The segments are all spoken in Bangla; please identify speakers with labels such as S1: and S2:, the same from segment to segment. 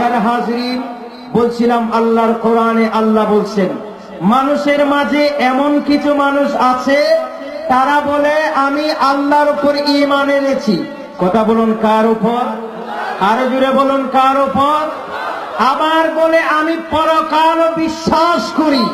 S1: হাজরিন, বলছিলাম আল্লাহর কোরআনে আল্লাহ বলছেন, মানুষের মাঝে এমন কিছু মানুষ আছে, তারা বলে, আমি আল্লাহর উপর ইমান এনেছি। কথা বলুন কার উপর? আরও জুড়ে বলুন কার উপর? আবার বলে, আমি পরকাল বিশ্বাস করি,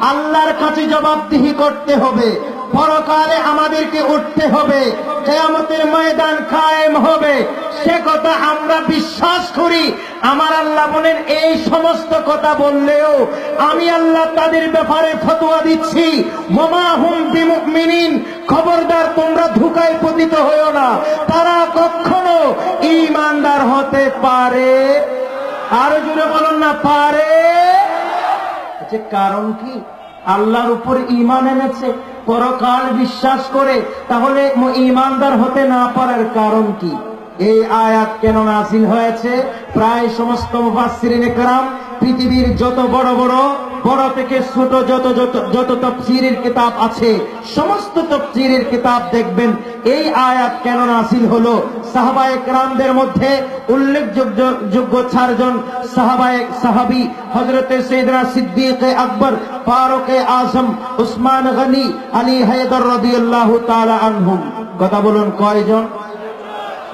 S1: আল্লাহর কাছে জবাবদিহি করতে হবে। পরকালে আমাদেরকে উঠতে হবে। কেয়ামতের ময়দান কায়েম হবে। সে কথা আমরা বিশ্বাস করি। আমার আল্লাহ বলেন, এই সমস্ত কথা বললেও আমি আল্লাহ তাদের ব্যাপারে ফতোয়া দিচ্ছি। মোমা হুম বিমুমিনিন, খবরদার, তোমরা ধুকায় পতিত হয়েও না। তারা কখনো ইমানদার হতে পারে। আরও জুড়ে বলুন না, পারে। যে কারণ কি? আল্লাহর উপর ইমান এনেছে। পরকাল বিশ্বাস করে, তাহলে ইমানদার হতে না পারার কারণ কি? এই আয়াত কেন নাসিল হয়েছে? প্রায় সমস্ত মুফাসসিরিন একরাম পৃথিবীর যত বড় বড় বড় থেকে ছোট যত যত যত তফসিরের কিতাব আছে, সমস্ত তফসিরের কিতাব দেখবেন। এই আয়াত কেন নাসিল হলো? সাহাবায়ে কেরামদের মধ্যে উল্লেখযোগ্য, যোগ্য চারজন সাহাবায়ে, সাহাবী, হযরতে সৈয়দনা সিদ্দিক আকবর, ফারুক আজম, উসমান গনি, আলী হায়দার রাদিয়াল্লাহু তাআলা আনহুম। কথা বলুন কয়জন?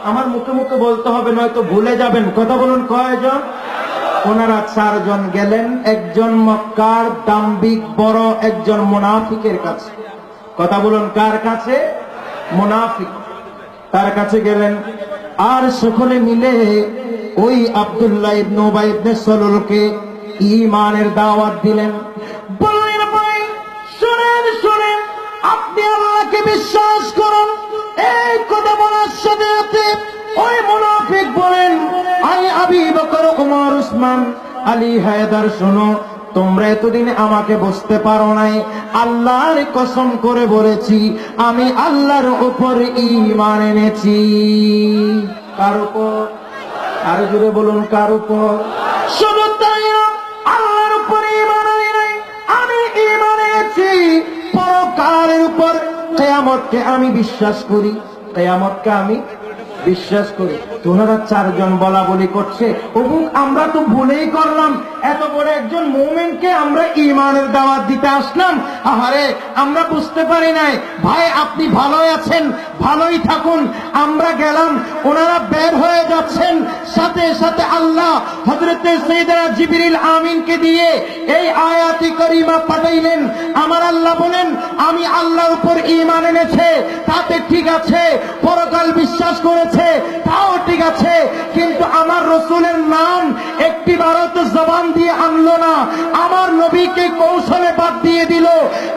S1: আমার মুখে মুখে বলতে হবে, নয়তো ভুলে যাবেন। কথা বলুন কয়জন? ওনারা চারজন গেলেন, একজন মক্কার দাম্বিক বড়, একজন মুনাফিকের কাছে। কথা বলুন, কার কাছে? মুনাফিক। তার কাছে গেলেন। আর সকলে মিলে ওই আব্দুল্লাহ ইবনে উবাই ইবনে সলুলকে ঈমানের দাওয়াত দিলেন। বললেন ভাই, শুনেন শুনেন, আপনি আল্লাহকে বিশ্বাস করুন, এই কথা বলার সাথে উসমান আলী হায়দার শোনো, তোমরা এতদিন আমাকে বুঝতে পারো নাই। আল্লাহর কসম করে বলেছি, আমি আল্লাহর উপর ঈমান এনেছি। কার উপর? আরও জুড়ে বলুন, কার উপর? শুধু তাই আল্লাহর উপর আনি নাই, আমি ঈমান এনেছি। পরকালের উপর, কেয়ামতকে আমি বিশ্বাস করি, কেয়ামতকে আমি বিশ্বাস করে, তোনারা চারজন বলা বলি করছে। অমুক আমরা তো ভুলেই করলাম। এত বড় একজন মোমেনকে আমরা ইমানের দাওয়াত দিতে আসলাম। আহারে, আমরা বুঝতে পারি নাই। ভাই, আপনি ভালো আছেন। ভালোই থাকুন, আমরা গেলাম, ওনারা বের হয়ে যাচ্ছেন। সাথে সাথে আল্লাহ হজরতে জিবরিল আমিনকে দিয়ে এই আয়াতি করিমা পাঠাইলেন। আমার আল্লাহ বলেন, আমি আল্লাহর উপর ইমান এনেছে, তাতে ঠিক আছে, পরকাল বিশ্বাস করেছে, তাও ঠিক আছে, কিন্তু আমার রসুলের নাম একটি ভারত জবান দিয়ে আনলো না। আমার নবীকে কৌশলে বাদ দিয়ে দিল।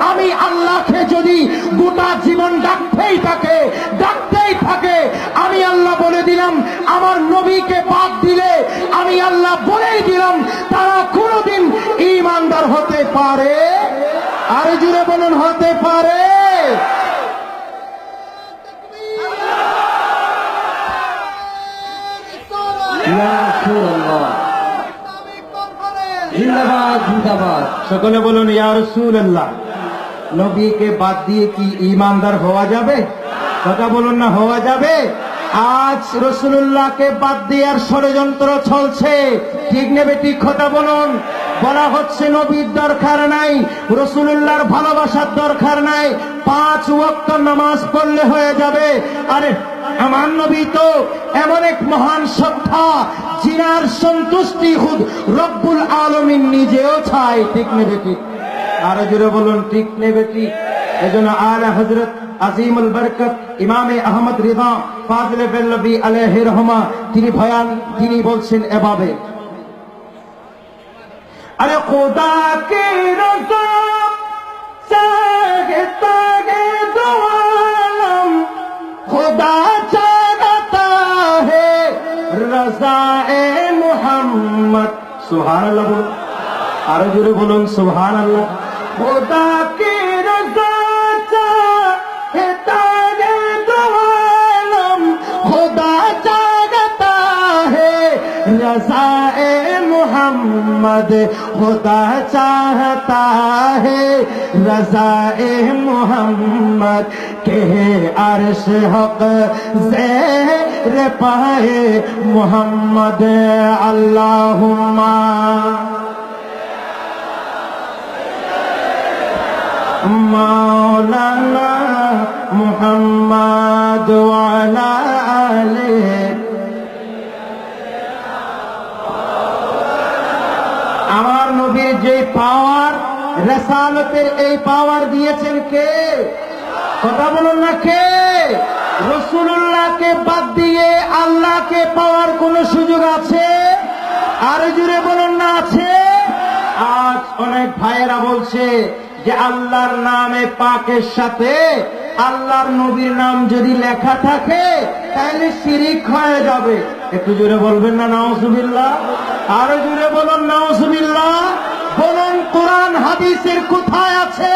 S1: আমি আল্লাহকে যদি গোটা জীবন ডাকতেই থাকে ডাকতেই থাকে আমি আল্লাহ বলে দিলাম আমার নবীকে বাদ দিলে আমি আল্লাহ বলেই দিলাম তারা কোনোদিন ইমানদার হতে পারে? আরে জুড়ে বলুন হতে পারে? সকলে বলুন নবীকে বাদ দিয়ে কি ইমানদার হওয়া যাবে? কথা বলুন না হওয়া যাবে? আজ রসুল্লাহকে বাদ দেওয়ার ষড়যন্ত্র চলছে। ঠিক নেবে, ঠিক কথা বলুন। বলা হচ্ছে নবীর দরকার নাই রসুল্লাহর ভালোবাসার দরকার নাই। পাঁচ ওয়াক্ত নামাজ পড়লে হয়ে যাবে। আরে, আমার নবী তো এমন এক মহান সত্তা, জিনার সন্তুষ্টি খুদ রব্বুল আলমিন নিজেও চাই ঠিক নেবে, ঠিক। আরও জুড়ে বলুন, ঠিক নেবে, ঠিক। এজন্য আলা হজরত আজিমুল বরকত, ইমামে আহমদ রিদা, ফাজলে বেল্লবি আলহ রহমা, তিনি ভয়ান তিনি বলছেন এভাবে। আরে খোদা কে রাজা চাগে আরও জোরে বলুন সুহান আল্লাহ मोहम्मद, खुदा चाहता है रजाए मोहम्मद के अरश हक जहर पाए। मोहम्मद, अल्लाहुम्मा। मौलाना मोहम्मद রেসালতের এই পাওয়ার দিয়েছেন কে? কথা বলুন না কে? রসুল্লাহকে বাদ দিয়ে আল্লাহকে পাওয়ার কোন সুযোগ আছে? আর জুড়ে বলুন না, আছে? আজ অনেক ভাইয়েরা বলছে যে আল্লাহর নামে পাকের সাথে আল্লাহর নবীর নাম যদি লেখা থাকে, তাহলে শিরিক হয়ে যাবে। একটু জোরে বলবেন না নাওসুবিল্লাহ আরও জোরে বলুন নাওসুবিল্লাহ বলুন, কোরআন হাদিসের কোথায় আছে?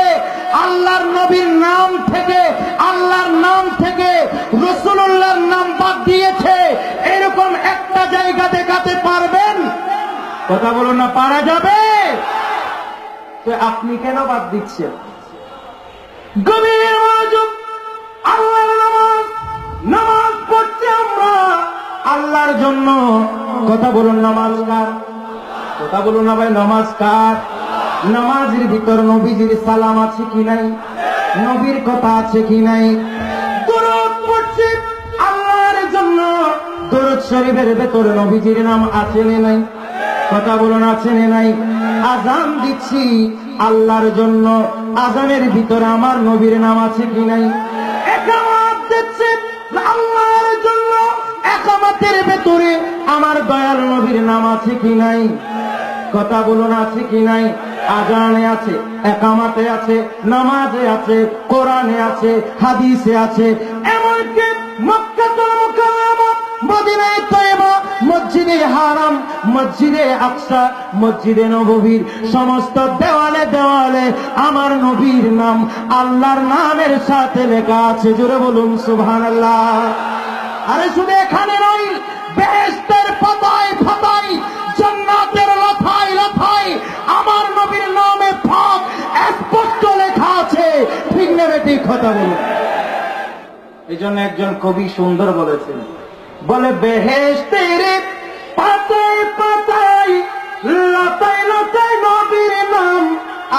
S1: আল্লাহর নবীর নাম থেকে, আল্লাহর নাম থেকে রসুল্লাহর নাম বাদ দিয়েছে। এরকম একটা জায়গা দেখাতে পারবেন? কথা বলুন না, পারা যাবে? আপনি কেন বাদ দিচ্ছেন? গভীর মনোযোগ, আল্লাহর নামাজ নামাজ পড়ছে আমরা আল্লাহর জন্য কথা বলুন নামাজ কার কথা বলুন না ভাই নামাজ কার নামাজের ভিতর নবীজির সালাম আছে কি নাই? নবীর কথা আছে কি নাই? আল্লাহর জন্য। শরীফের ভেতর নবীজির নাম আছে নাই? কথা বলুন আছে নাই? আজান দিচ্ছি আল্লাহর জন্য। আজানের ভিতরে আমার নবীর নাম আছে কি নাই? আল্লাহর জন্য। একামতের ভেতরে আমার দয়াল নবীর নাম আছে কি নাই? কথা বলুন আছে কি নাই? আজানে আছে, একামাতে আছে, নামাজে আছে, কোরআনে আছে, হাদিসে আছে। এমনকি সমস্ত দেওয়ালে দেওয়ালে আমার নবীর নাম আল্লাহর নামের সাথে লেখা আছে। জুড়ে বলুন, সুবহানাল্লাহ। আরে শুধু এখানে নয়, বেহেশতের পাতায় ঠিক নেবে ঠিক কথা বলুন এই জন্য একজন কবি সুন্দর বলেছেন, বলে বেহেশতের পাতায় পাতায়, লতায় লতায় নবীর নাম,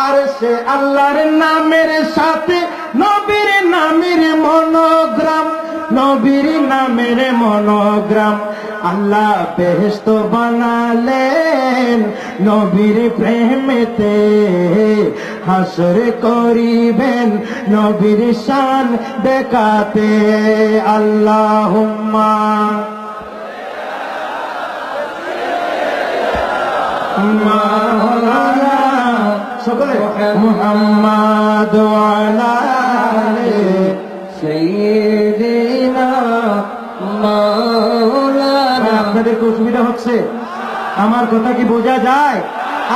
S1: আর সে আল্লাহর নামের সাথে নবীর নামের মনোগ্রাম, নবীর নামের মনোগ্রাম আল্লাহ বেহেস্ত বানালেন নবীর প্রেমেতে। হাসর করিবেন নবীর শান দেখাতে আল্লাহ সকলে মুহাম্মদ ওয়ালা আমার কথা কি বোঝা যায়?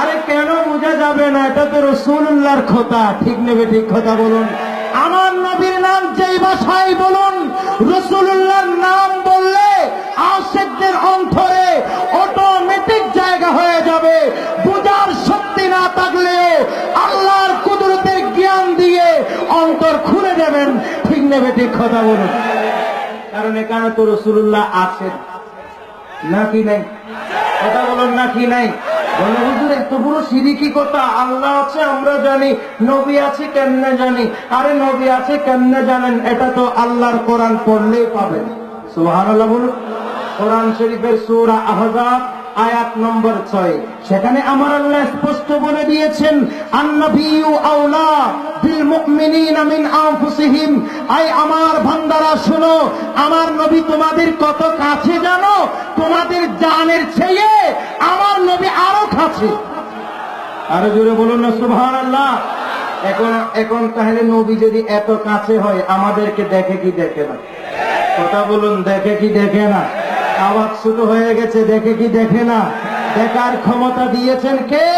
S1: আরে কেন বোঝা যাবে না? এটা তো রসুল্লাহর কথা। ঠিক নেবে, ঠিক কথা বলুন। আমার নবীর নাম যেই ভাষায় বলুন রসুল্লাহর নাম বললে আশেকদের অন্তরে অটোমেটিক জায়গা হয়ে যাবে। বোঝার শক্তি না থাকলে আল্লাহর কুদরতের জ্ঞান দিয়ে অন্তর খুলে দেবেন। ঠিক নেবে, ঠিক কথা বলুন। কারণ এখানে তো রসুল্লাহ আছেন। নাকি নাই? কথা বলেন না কি নাই? বলে, হুজুর, এত বড় সিরিকি কথা। আল্লাহ আছে, আমরা জানি। নবী আছে, কেমনে জানি? আরে, নবী আছে, কেমনে জানেন? এটা তো আল্লাহর কোরআন পড়লেই পাবেন। সুবহানাল্লাহ বলুন। কোরআন শরীফের সুরা আহজাব আয়াত নম্বর ছয়। সেখানে আমার আল্লাহ স্পষ্ট বলে দিয়েছেন আন্নবিয়ু আউলা বিল মুমিনিনা মিন আনফুসিহিম। আই আমার বান্দারা, শুনো, আমার নবী তোমাদের কত কাছে জানো? তোমাদের জানের চেয়ে আমার নবী আরও কাছে। আরও জোরে বলুন না, সুবহানাল্লাহ। এখন এখন তাহলে নবী যদি এত কাছে হয়, আমাদেরকে দেখে কি দেখে না? কথা বলুন, দেখে কি দেখে না? আওয়াজ শুরু হয়ে গেছে, দেখে কি দেখে না? দেখার ক্ষমতা দিয়েছেন কে?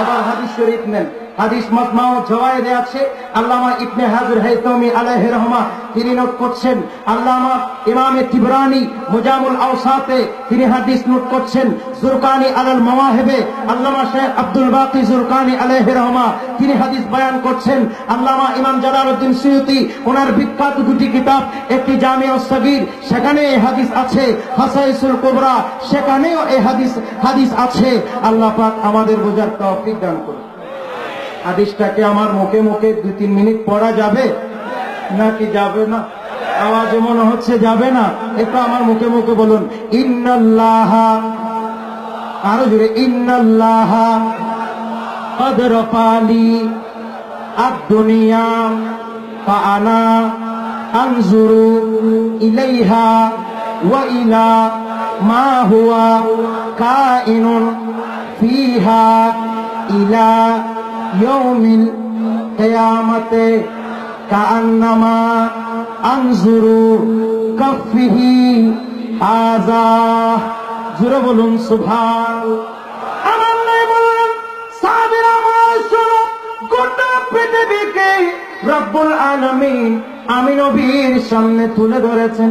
S1: এবার হাদিস শরীফ নেন। হাদিস মাজমাও জওয়ায়েদে আছে। আল্লামা ইবনে হাজর হাইতামি আলাইহি রহমা তিনি নোট করছেন। আল্লামা ইমামে তিবরানি মুজামুল আওসাতে তিনি হাদিস নোট করছেন। জুরকানি আলাল মাওয়াহিবে আল্লামা শেখ আব্দুল বাকি জুরকানি আলাইহি রহমা তিনি হাদিস বয়ান করছেন। আল্লামা ইমাম জালালউদ্দিন সুয়ুতি ওনার বিখ্যাত দুটি কিতাব একটি জামিউ সগীর সেখানে এই হাদিস আছে। হাসাইসুল কুবরা, সেখানেও এই হাদিস হাদিস আছে। আল্লাহ পাক আমাদের বোঝার তৌফিক দান করুন। আদেশটাকে আমার মুখে মুখে দু তিন মিনিট পড়া যাবে? নাকি যাবে না? আওয়াজ মনে হচ্ছে যাবে না। এটা আমার মুখে মুখে বলুন, ইন্নাল্লাহ। আরও জুড়ে ইন্নাল্লাহ কদরফালি আদুনিয়া ফানা আনজুরু ইলাইহা ওয়া ইলা মা হুয়া কাইনুন ফিহা ইলা ইয়মিল কেয়ামতে কান্নামা আনজুরু কফিহি আজা জুড়ে বলুন সুভান আমার নাই বললেন সাবিরা আমার শোনো, গোটা পৃথিবীকে রব্বুল আলামিন, আমি নবীর সামনে তুলে ধরেছেন।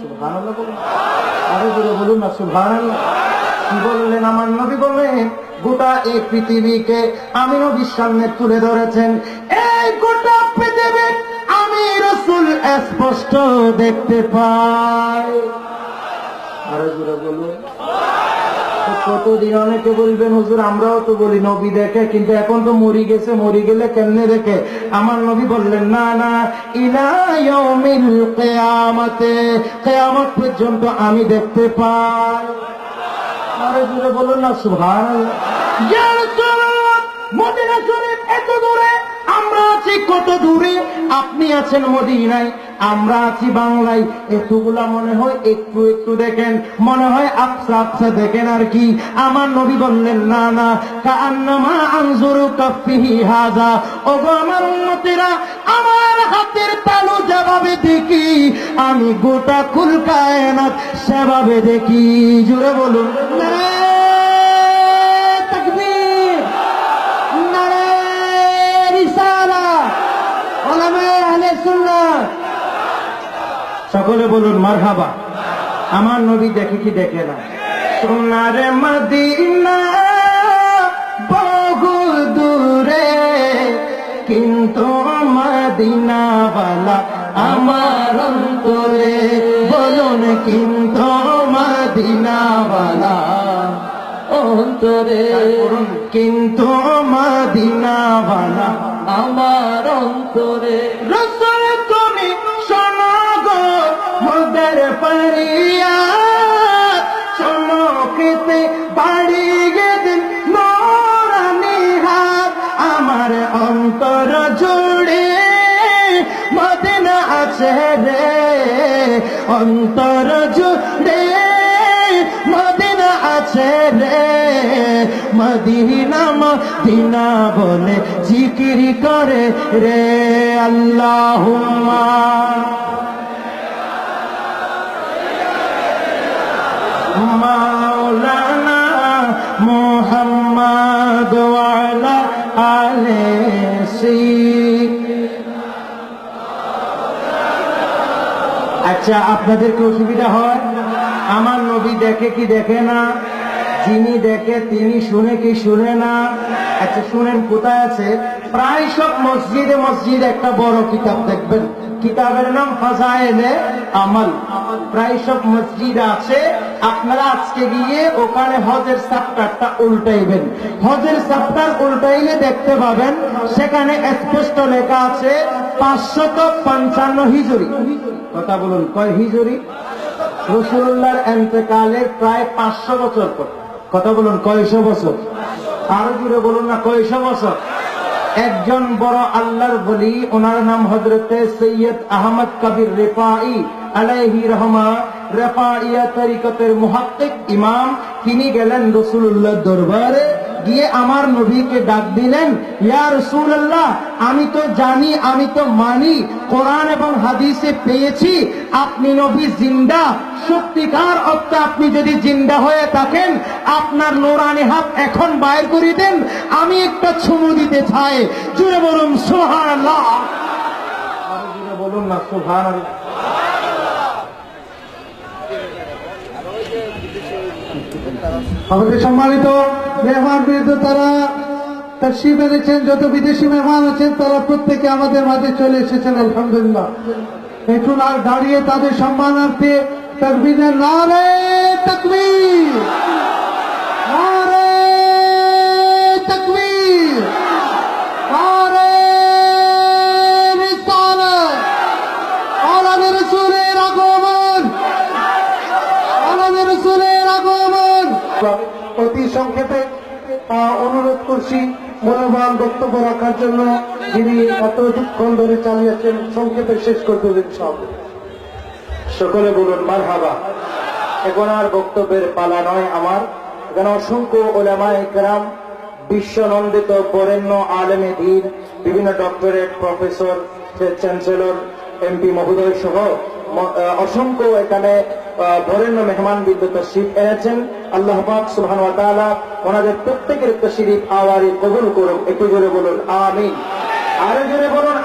S1: সুবহানাল্লাহ বলুন। আরে জুড়ে বলুন না, সুবহানাল্লাহ। কি বললেন? আমার নবী বললেন গোটা এই পৃথিবীকে আমি নবীর সামনে তুলে ধরেছেন। এই গোটা পৃথিবী আমি রসুল স্পষ্ট দেখতে পাই। কতদিন অনেকে বলবেন, হুজুর, আমরাও তো বলি নবী দেখে, কিন্তু এখন তো মরি গেছে, মরি গেলে কেমনে দেখে? আমার নবী বললেন, না না, ইলা ইয়াউমিল কিয়ামাতে, কিয়ামত পর্যন্ত আমি দেখতে পাই। আরে জুড়ে বলুন না শরীফ এত দূরে? আমরা আছি কত দূরে? আপনি আছেন মদিনায়, আমরা আছি বাংলায়। এতগুলা মনে হয় একটু একটু দেখেন, মনে হয় আফসা আফসা দেখেন আর কি। আমার নবী বললেন, না না কান্নামা আনজুরু কাফিহি হাজা ওগো আমার উম্মতেরা, আমার হাতের তালু যেভাবে দেখি, আমি গোটা কুল কায়নাত সেভাবে দেখি। জুড়ে বলুন। নারায়ে সকলে বলুন, মারহাবা। আমার নবী দেখে কি দেখে না? সোনার মদিনা বহু দূরে, কিন্তু মদিনাওয়ালা আমার অন্তরে। বলুন, কিন্তু মদিনাওয়ালা অন্তরে। কিন্তু মদিনাওয়ালা আমার অন্তরে। রসুল অন্তর জুড়ে মদিনা আছে রে। মদিনা মদিনা বলে জিকির করে রে আল্লাহ আচ্ছা আপনাদের কি অসুবিধা হয়? আমার নবী দেখে কি দেখে না? যিনি দেখে তিনি শুনে কি শুনে না? আচ্ছা শুনেন, কোথায় আছে? প্রায় সব মসজিদে মসজিদ একটা বড় কিতাব দেখবেন। কিতাবের নাম ফাজাইলে আমল। প্রায় সব মসজিদ আছে। আপনারা আজকে গিয়ে ওখানে হজের চ্যাপ্টারটা উল্টাইবেন। হজের চ্যাপ্টার উল্টাইলে দেখতে পাবেন, সেখানে স্পষ্ট লেখা আছে পাঁচশত পঞ্চান্ন হিজুরি কথা বলুন, কয় হিজুরি? রসুল্লাহর এন্তেকালের প্রায় পাঁচশো বছর পর। কথা বলুন, কয়শো বছর? আরও জুড়ে বলুন না, কয়শো বছর? একজন বড় আল্লাহর বলি, ওনার নাম হজরতে সৈয়দ আহমদ কবির রেফাই আলাইহি রহমা রেফাইয়া তরিকতের মুহাক্কিক ইমাম। তিনি গেলেন রসুল্লাহ দরবারে গিয়ে আমার নবীকে ডাক দিলেন, ইয়া রাসূলুল্লাহ, আমি তো জানি, আমি তো মানি, কোরআন এবং হাদিসে পেয়েছি, আপনি নবী জিন্দা, সত্যিকার অর্থে আপনি যদি জিন্দা হয়ে থাকেন, আপনার নোরানি হাত এখন বাইর করে দেন, আমি একটা ছুমু দিতে চাই। জুড়ে বলুন জুড়ে বলুন না, সুবহানাল্লাহ।
S2: আমাদের সম্মানিত মেহমান বৃদ্ধ তারা তশরিফ এনেছেন যত বিদেশি মেহমান আছেন, তারা প্রত্যেকে আমাদের মাঝে চলে এসেছেন, আলহামদুলিল্লাহ। এখন আর দাঁড়িয়ে তাদের সম্মানার্থে তকবীরের নারে তকবীর। অনুরোধ করছি মনোবল বক্তব্য রাখার জন্য যিনি এতক্ষণ ধরে চালিয়েছেন, সংক্ষেপে শেষ করতে দেবেন সব
S1: সকলে বলুন মার হাবা এখন আর বক্তব্যের পালা নয় আমার। এখানে অসংখ্য ওলামা একরাম, বিশ্বনন্দিত বরেণ্য আলেমে ধীর, বিভিন্ন ডক্টরেট, প্রফেসর চ্যান্সেলর এমপি মহোদয় সহ অসংখ্য এখানে বরেণ্য মেহমান বিদ্যুৎ শিব এনেছেন। আল্লাহ তাআলা ওনাদের প্রত্যেকের তশরিফ আওয়ারি কবুল করুন। একটু জোরে বলুন, আমিন। আরও জোরে বলুন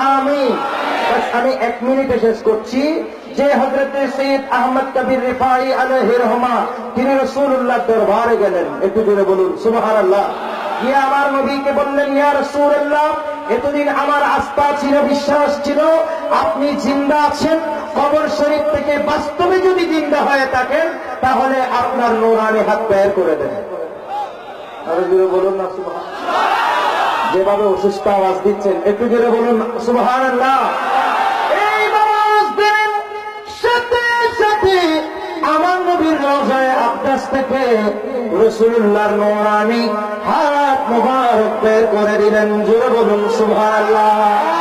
S1: বাস, আমি এক মিনিটে শেষ করছি। যে হজরত সৈয়দ আহমদ কবির রিফাই আলহ রহমা, তিনি রসুল্লাহ দরবারে গেলেন। একটু জোরে বলুন সুবাহার আল্লাহ গিয়ে আমার নবীকে বললেন, ইয়া রসুল্লাহ এতদিন আমার আস্থা ছিল, বিশ্বাস ছিল, আপনি জিন্দা আছেন কবর শরীফ থেকে বাস্তবে যদি জিন্দা হয়ে থাকেন তাহলে আপনার নোরানি হাত বের করে দেন বলুন না যেভাবে অসুস্থ আওয়াজ দিচ্ছেন, একটু জোরে বলুন সুবহান আমার নবীর রোজায় আব্দাস থেকে রসুল্লাহর নোরানি হাত মোবারক বের করে দিলেন জোরে বলুন আল্লাহ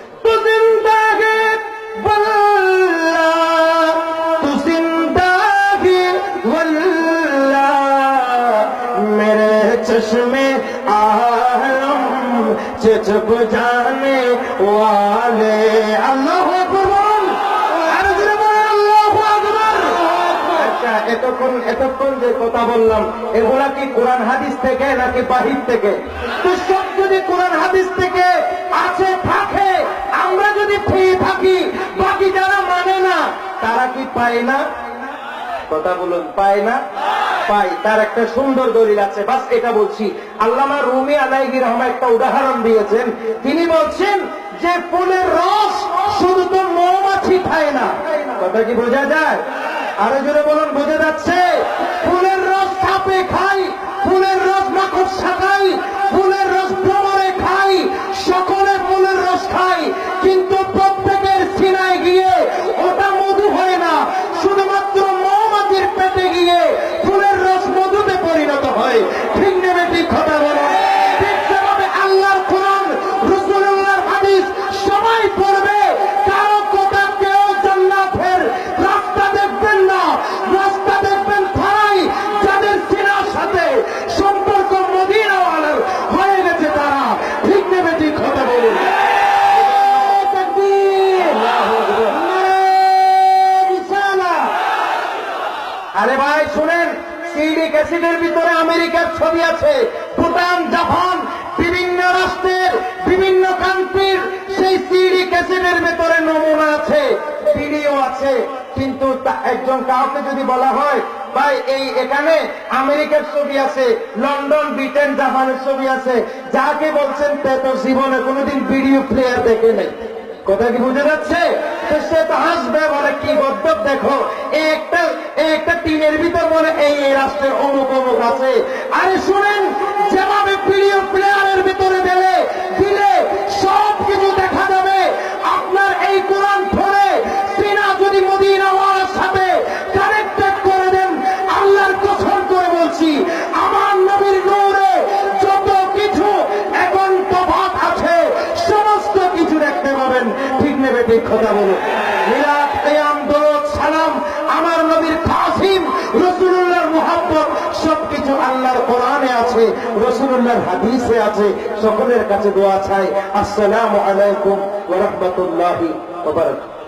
S1: কথা বললাম, এগুলা কি কোরআন হাদিস থেকে নাকি বাহির থেকে? তো সব যদি কোরআন হাদিস থেকে আছে, থাকে, আমরা যদি পেয়ে থাকি, বাকি যারা মানে না, তারা কি পায় না? কথা বলুন, পায় না? পাই, তার একটা সুন্দর দলিল আছে। বাস এটা বলছি। আল্লামা রুমি আলাইগি রহমা একটা উদাহরণ দিয়েছেন। তিনি বলছেন যে ফুলের রস শুধু তো মৌমাছি খায় না। কথা কি বোঝা যায়? আরও জোরে বলুন, বোঝা যাচ্ছে? ফুলের রস সাপে খাই, ফুলের রস মাকড় খাই ফুলের রস ভ্রমণে খাই সকলে ফুলের রস খাই কিন্তু প্রত্যেকের সিনায় গিয়ে ওটা মধু হয় না শুধুমাত্র মৌমাছির পেটে গিয়ে ফুলের রস মধুতে পরিণত হয় ঠিক নেবে ঠিক কথা বলো ঠিক সেভাবে আল্লাহর কোরআন রসুল্লাহর হাদিস সবাই পড়বে কারও কথা কেউ জান্নাতের রাস্তা দেখবেন না রাস্তা দেখবেন তারাই যাদের সিনার সাথে সম্পর্ক মদিনাওয়ালার হয়ে গেছে তারা ঠিক নেবে ঠিক কথা বলুন তাকবীর! নারে রিসালাত! আরে ভাই, শুনেন সিডি ক্যাসিডের ভিতরে আমেরিকার ছবি আছে। ভুটান, জাপান, বিভিন্ন রাষ্ট্রের, বিভিন্ন কান্ট্রির সেই সিডি ক্যাসেটের ভিতরে নমুনা আছে, ভিডিও আছে। কিন্তু একজন কাউকে যদি বলা হয়, ভাই, এই এখানে আমেরিকার ছবি আছে, লন্ডন, ব্রিটেন, জাপানের ছবি আছে। যাকে বলছেন, তে তো জীবনে কোনোদিন ভিডিও প্লেয়ার দেখে নেই। কথা কি বুঝে যাচ্ছে? সে তো হাসবে, বলে কি গদ্য দেখো, একটা একটা টিনের ভিতর বলে এই রাষ্ট্রের অমুক আছে। আরে শুনেন, যেভাবে প্রিয় প্লেয়ারের ভিতরে দিলে দিলে সব কিছু দেখা যাবে আপনার এই কোরআন ধরে সিনা যদি মদিনাওয়ালার সাথে কানেক্টেড করে দেন আল্লাহর কসম করে বলছি আমার নবীর নূরে যত কিছু এখন তফাৎ আছে সমস্ত কিছু দেখতে পাবেন ঠিক নেবে ঠিক কথা বলো মিলাদ কেয়াম দরদ সালাম আমার নবীর কাসিম রসুল্লাহর মোহাম্মত সবকিছু আল্লাহর কোরআনে আছে রসুল্লাহর হাদিসে আছে সকলের কাছে দোয়া চাই। আসসালামু আলাইকুম ওয়া রাহমাতুল্লাহি ওয়া বারাকাতুহু।